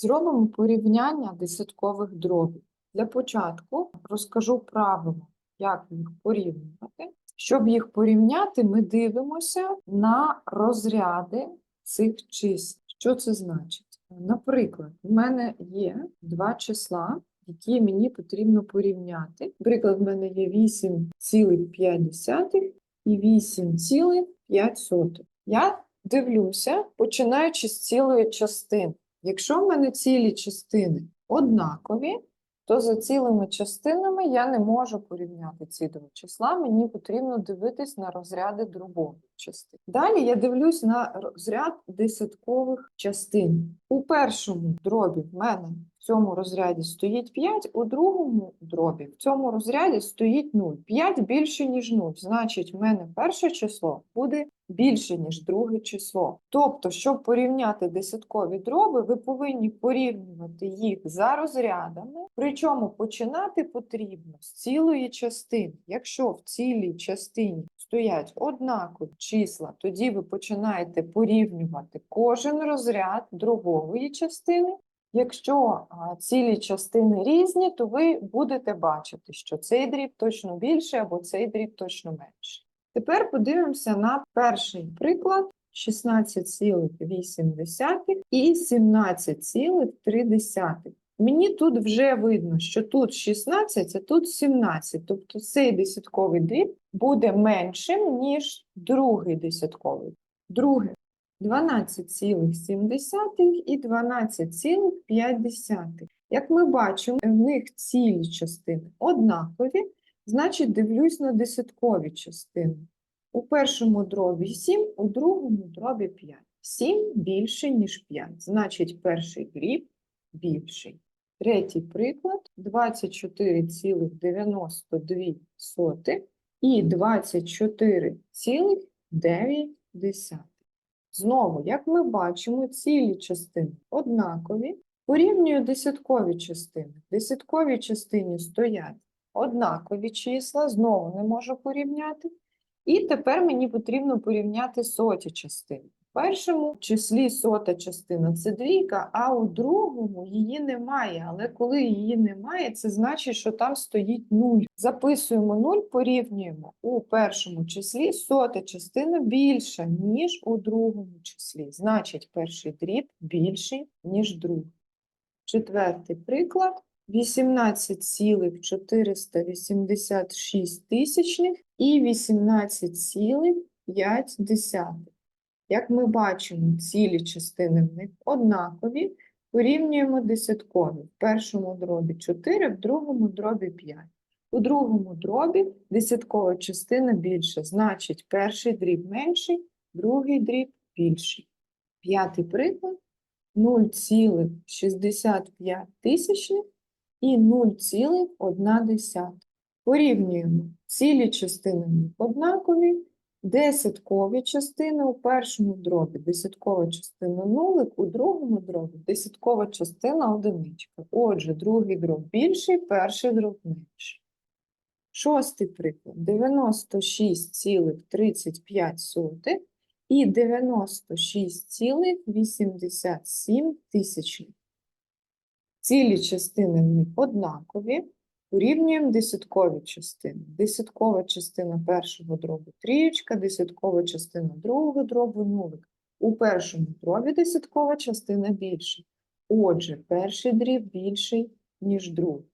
Зробимо порівняння десяткових дробів. Для початку розкажу правило, як їх порівнювати. Щоб їх порівняти, ми дивимося на розряди цих чисел. Що це значить? Наприклад, в мене є два числа, які мені потрібно порівняти. Наприклад, в мене є 8,5 і 8,5. Я дивлюся, починаючи з цілої частини. Якщо в мене цілі частини однакові, то за цілими частинами я не можу порівняти ці два числа, мені потрібно дивитись на розряди дробових частин. Далі я дивлюсь на розряд десяткових частин. У першому дробі в мене в цьому розряді стоїть 5, у другому дробі в цьому розряді стоїть 0. 5 більше, ніж 0. Значить, в мене перше число буде більше, ніж друге число. Тобто, щоб порівняти десяткові дроби, ви повинні порівнювати їх за розрядами, причому починати потрібно з цілої частини. Якщо в цілій частині стоять однакові числа, тоді ви починаєте порівнювати кожен розряд дробової частини. Якщо цілі частини різні, то ви будете бачити, що цей дріб точно більший або цей дріб точно менший. Тепер подивимося на перший приклад 16,8 і 17,3. Мені тут вже видно, що тут 16, а тут 17. Тобто цей десятковий дріб буде меншим, ніж другий десятковий. Друге 12,7 і 12,5. Як ми бачимо, в них цілі частини однакові, значить дивлюсь на десяткові частини. У першому дробі 7, у другому дробі 5. 7 більше, ніж 5, значить перший дріб більший. Третій приклад 24,92 і 24,9. Знову, як ми бачимо, цілі частини однакові. Порівнюю десяткові частини. В десятковій частині стоять однакові числа, знову не можу порівняти. І тепер мені потрібно порівняти соті частини. Першому числі сота частина це двійка, а у другому її немає. Але коли її немає, це значить, що там стоїть 0. Записуємо 0, порівнюємо. У першому числі сота частина більша, ніж у другому числі. Значить, перший дріб більший, ніж другий. Четвертий приклад. 18,486 тисячних і 18,5. Як ми бачимо, цілі частини в них однакові, порівнюємо десяткові. В першому дробі 4, в другому дробі 5. У другому дробі десяткова частина більша, значить перший дріб менший, другий дріб більший. П'ятий приклад 0,65 тисячних і 0,1. Порівнюємо цілі частини в них однакові, десяткові частини у першому дробі, десяткова частина нулик, у другому дробі десяткова частина одиничка. Отже, другий дроб більший, перший дроб менший. Шостий приклад 96,35 і 96,87 тисячних. Цілі частини в них однакові. Порівнюємо десяткові частини. Десяткова частина першого дробу трієчка, десяткова частина другого дробу нулик. У першому дробі десяткова частина більша. Отже, перший дріб більший, ніж другий.